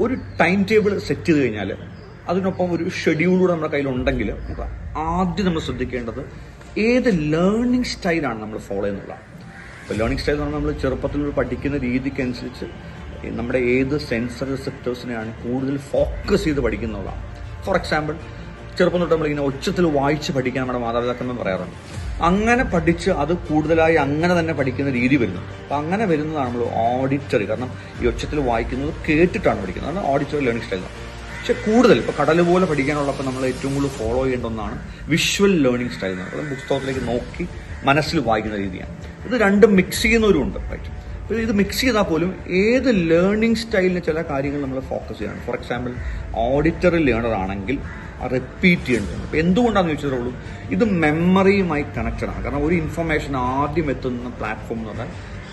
ഒരു time table set ചെയ്ത് കഴിഞ്ഞാൽ അതിനൊപ്പം ഒരു ഷെഡ്യൂളൂടെ നമ്മുടെ കയ്യിലുണ്ടെങ്കിൽ നമുക്ക് ആദ്യം നമ്മൾ ശ്രദ്ധിക്കേണ്ടത് ഏത് ലേണിംഗ് സ്റ്റൈലാണ് നമ്മൾ ഫോളോ ചെയ്യുന്നുള്ളത് അപ്പോൾ ലേണിംഗ് സ്റ്റൈൽ എന്ന് പറഞ്ഞാൽ നമ്മൾ ചെറുപ്പത്തിൽ പഠിക്കുന്ന രീതിക്കനുസരിച്ച് നമ്മുടെ ഏത് സെൻസർ റിസെപ്റ്റേഴ്സിനെയാണ് കൂടുതൽ ഫോക്കസ് ചെയ്ത് പഠിക്കുന്നതാണ്. ഫോർ എക്സാമ്പിൾ ചെറുപ്പം തൊട്ട് നമ്മളിങ്ങനെ ഒച്ചത്തിൽ വായിച്ച് പഠിക്കാൻ നമ്മുടെ മാതാപിതാക്കൾ പറയാറുണ്ട്. അങ്ങനെ പഠിച്ച് അത് കൂടുതലായി അങ്ങനെ തന്നെ പഠിക്കുന്ന രീതി വരുന്നു. അപ്പം അങ്ങനെ വരുന്നതാണ് നമ്മൾ ഓഡിറ്ററി കാരണം ഈ ഒച്ചത്തിൽ വായിക്കുന്നത് കേട്ടിട്ടാണ് പഠിക്കുന്നത്. അതാണ് ഓഡിറ്ററി ലേണിംഗ് സ്റ്റൈൽ പക്ഷെ കൂടുതൽ ഇപ്പോൾ കടൽ പോലെ പഠിക്കാനുള്ളപ്പോൾ നമ്മൾ ഏറ്റവും കൂടുതൽ ഫോളോ ചെയ്യേണ്ട ഒന്നാണ് വിഷ്വൽ ലേണിംഗ് സ്റ്റൈൽ എന്ന് പറയുന്നത്. പുസ്തകത്തിലേക്ക് നോക്കി മനസ്സിൽ വായിക്കുന്ന രീതിയാണ്. ഇത് രണ്ടും മിക്സ് ചെയ്യുന്നവരും ഉണ്ട് റൈറ്റ് ഇത് മിക്സ് ചെയ്താൽ പോലും ഏത് ലേണിംഗ് സ്റ്റൈലിന് ചില കാര്യങ്ങൾ നമ്മൾ ഫോക്കസ് ചെയ്യണം. ഫോർ എക്സാമ്പിൾ ഓഡിറ്ററി ലേണർ ആണെങ്കിൽ റിപ്പീറ്റ് ചെയ്യേണ്ടതുണ്ട് അപ്പോൾ എന്തുകൊണ്ടാണെന്ന് ചോദിച്ചതുള്ളൂ ഇത് മെമ്മറിയുമായി കണക്റ്റഡ് ആണ്. കാരണം ഒരു ഇൻഫർമേഷൻ ആദ്യം എത്തുന്ന പ്ലാറ്റ്ഫോം എന്ന് പറഞ്ഞാൽ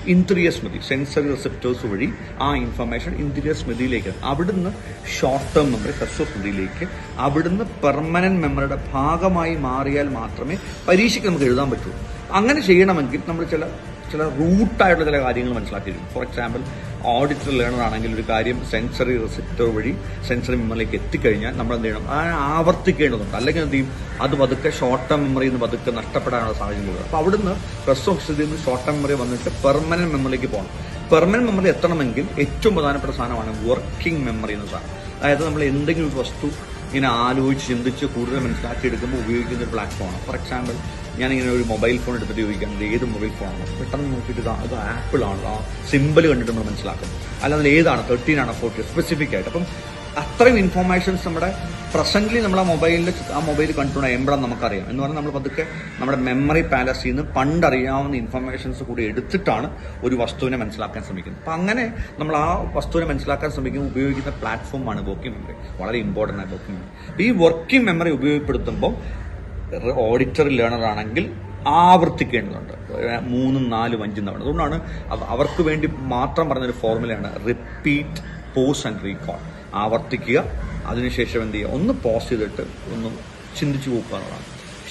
ഇന്ദ്രിയ സ്മൃതി സെൻസറി റിസെപ്റ്റേഴ്സ് വഴി ആ ഇൻഫർമേഷൻ ഇന്ദ്രിയ സ്മൃതിയിലേക്ക് അവിടുന്ന് ഷോർട്ട് ടേം മെമ്മറി ഹ്രസ്വ സ്മൃതിയിലേക്ക് അവിടുന്ന് പെർമനന്റ് മെമ്മറിയുടെ ഭാഗമായി മാറിയാൽ മാത്രമേ പരീക്ഷയ്ക്ക് നമുക്ക് എഴുതാൻ പറ്റുള്ളൂ അങ്ങനെ ചെയ്യണമെങ്കിൽ നമ്മൾ ചില ചില റൂട്ടായിട്ടുള്ള ചില കാര്യങ്ങൾ മനസ്സിലാക്കിയിരിക്കും. ഫോർ എക്സാമ്പിൾ ഓഡിറ്റർ ലേണർ ആണെങ്കിൽ ഒരു കാര്യം സെൻസറി റിസെപ്റ്റർ വഴി സെൻസറി മെമ്മറിയിലേക്ക് എത്തിക്കഴിഞ്ഞാൽ നമ്മൾ എന്ത് ചെയ്യണം? ആ ആവർത്തിക്കേണ്ടതുണ്ട്. അല്ലെങ്കിൽ എന്ത് ചെയ്യും? അത് പതുക്കെ ഷോർട്ട് ടേം മെമ്മറിയിൽ നിന്ന് പതുക്കെ നഷ്ടപ്പെടാനുള്ള സാഹചര്യം കൂടുതൽ അപ്പോൾ അവിടുന്ന് ഹ്രസ്വസ്ഥിതിയിൽ നിന്ന് ഷോർട്ട് ടേം മെമ്മറി വന്നിട്ട് പെർമനന്റ് മെമ്മറിയിലേക്ക് പോകണം. പെർമനന്റ് മെമ്മറി എത്തണമെങ്കിൽ ഏറ്റവും പ്രധാനപ്പെട്ട സാധനമാണ് വർക്കിംഗ് മെമ്മറി എന്ന സാധനം. അതായത് നമ്മൾ എന്തെങ്കിലും ഒരു വസ്തു ഇങ്ങനെ ആലോചിച്ച് ചിന്തിച്ച് കൂടുതൽ മനസ്സിലാക്കി എടുക്കുമ്പോൾ ഉപയോഗിക്കുന്ന ഒരു പ്ലാറ്റ്ഫോമാണ് ഫോർ എക്സാമ്പിൾ ഞാനിങ്ങനെ ഒരു മൊബൈൽ ഫോൺ എടുത്തിട്ട് ചോദിക്കാം ഏത് മൊബൈൽ ഫോണാണ്. പെട്ടെന്ന് നോക്കിയിട്ട് ഇത് ആപ്പിൾ ആണ് ആ സിമ്പിൾ കണ്ടിട്ട് നമ്മൾ മനസ്സിലാക്കും. അല്ലാതെ ഏതാണ്? തേർട്ടീൻ ആണ്? ഫോർട്ടി സ്പെസിഫിക് ആയിട്ട്. അപ്പം അത്രയും ഇൻഫോർമേഷൻസ് നമ്മുടെ പ്രസന്റ്ലി നമ്മൾ ആ മൊബൈലിൽ ആ മൊബൈൽ കണ്ടുകൊണ്ട് എമ്പളം നമുക്കറിയാം. എന്ന് പറഞ്ഞാൽ നമ്മൾ പതുക്കെ നമ്മുടെ മെമ്മറി പാലസിൽ നിന്ന് പണ്ടറിയാവുന്ന ഇൻഫർമേഷൻസ് കൂടി എടുത്തിട്ടാണ് ഒരു വസ്തുവിനെ മനസ്സിലാക്കാൻ ശ്രമിക്കുന്നത്. അപ്പം അങ്ങനെ നമ്മൾ ആ വസ്തുവിനെ മനസ്സിലാക്കാൻ ശ്രമിക്കുമ്പോൾ ഉപയോഗിക്കുന്ന പ്ലാറ്റ്ഫോമാണ് വർക്കിംഗ് മെമ്മറി വളരെ ഇമ്പോർട്ടന്റ് ആണ് വർക്കിംഗ് മെമ്മറി ഈ വർക്കിംഗ് മെമ്മറി ഉപയോഗപ്പെടുത്തുമ്പോൾ ഓഡിറ്ററി ലേണർ ആണെങ്കിൽ ആവർത്തിക്കേണ്ടതുണ്ട്. മൂന്നും നാലും അഞ്ചും തവണ. അതുകൊണ്ടാണ് അവർക്ക് വേണ്ടി മാത്രം പറഞ്ഞൊരു ഫോർമുലയാണ് റിപ്പീറ്റ് പോസ് ആൻഡ് റീകോൾ ആവർത്തിക്കുക അതിനുശേഷം എന്ത് ചെയ്യുക? ഒന്ന് പോസ് ചെയ്തിട്ട് ഒന്ന് ചിന്തിച്ചു പോകുക എന്നുള്ളതാണ്.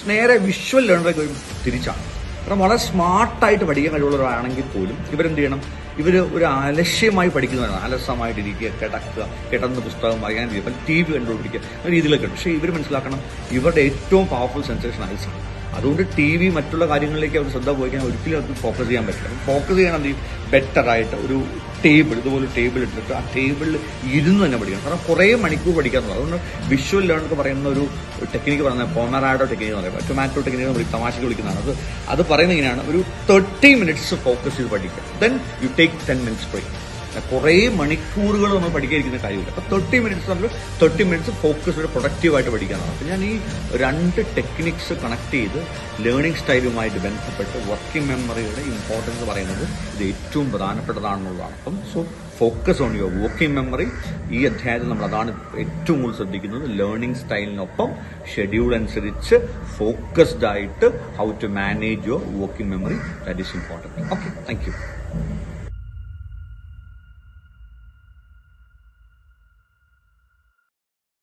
നേരെ വിഷ്വൽ ലേണറൊക്കെ തിരിച്ചാണ്. കാരണം വളരെ സ്മാർട്ടായിട്ട് പഠിക്കാൻ കഴിവുള്ളവരാണെങ്കിൽ പോലും ഇവരെന്ത് ചെയ്യണം? ഇവർ ഒരു ആലസ്യമായി പഠിക്കുന്നവരാണ് അലസമായിട്ട് ഇരിക്കുക കിടക്കുക കിടന്ന് പുസ്തകം വായിക്കാൻ ഇപ്പം ടി വി കണ്ടുപിടിക്കുക അങ്ങനെ രീതിയിലൊക്കെ ഉണ്ട്. പക്ഷേ ഇവർ മനസ്സിലാക്കണം ഇവരുടെ ഏറ്റവും പവർഫുൾ സെൻസേഷൻ ഐസാണ് അതുകൊണ്ട് ടി വി മറ്റുള്ള കാര്യങ്ങളിലേക്ക് അവർ ശ്രദ്ധ പോയിക്കാൻ ഒരിക്കലും അവർക്ക് ഫോക്കസ് ചെയ്യാൻ പറ്റില്ല. ഫോക്കസ് ചെയ്യണം ബെറ്ററായിട്ട് ഒരു ടേബിൾ ഇതുപോലെ ടേബിൾ ഇട്ടിട്ട് ആ ടേബിളിൽ ഇരുന്ന് തന്നെ പഠിക്കണം. കാരണം കുറേ മണിക്കൂർ പഠിക്കാന്നുള്ളത് അതുകൊണ്ട് വിഷ്വൽ ലേൺ എന്ന് പറയുന്ന ഒരു ടെക്നിക്ക് പറയുന്നത് പോമറാഡോ ടെക്നിക്ക് എന്ന് പറയുന്നത് ടൊമാറ്റോ ടെക്നിക്ക് നമ്മൾ തമാശക്ക് വിളിക്കുന്നതാണ്. അത് അത് പറയുന്നത് ഇങ്ങനെയാണ്. ഒരു തേർട്ടി മിനിറ്റ്സ് ഫോക്കസ് ചെയ്ത് പഠിക്കുക. Then you take ten minutes break കുറേ മണിക്കൂറുകൾ നമ്മൾ പഠിക്കാതിരിക്കുന്ന കാര്യമില്ല. അപ്പോൾ തേർട്ടി മിനിറ്റ്സ് നമ്മൾ തേർട്ടി മിനിറ്റ്സ് ഫോക്കസ്ഡ് പ്രൊഡക്റ്റീവായിട്ട് പഠിക്കാനാണ്. അപ്പോൾ ഞാൻ ഈ രണ്ട് ടെക്നിക്സ് കണക്ട് ചെയ്ത് ലേണിംഗ് സ്റ്റൈലുമായിട്ട് ബന്ധപ്പെട്ട് വർക്കിംഗ് മെമ്മറിയുടെ ഇമ്പോർട്ടൻസ് പറയുന്നത് ഇത് ഏറ്റവും പ്രധാനപ്പെട്ടതാണെന്നുള്ളതാണ്. അപ്പം so focus on your working memory ഈ അധ്യായത്തിൽ നമ്മൾ അതാണ് ഏറ്റവും കൂടുതൽ ശ്രദ്ധിക്കുന്നത്. ലേണിംഗ് സ്റ്റൈലിനൊപ്പം ഷെഡ്യൂൾ അനുസരിച്ച് ഫോക്കസ്ഡ് ആയിട്ട് how to manage your working memory that is important okay thank you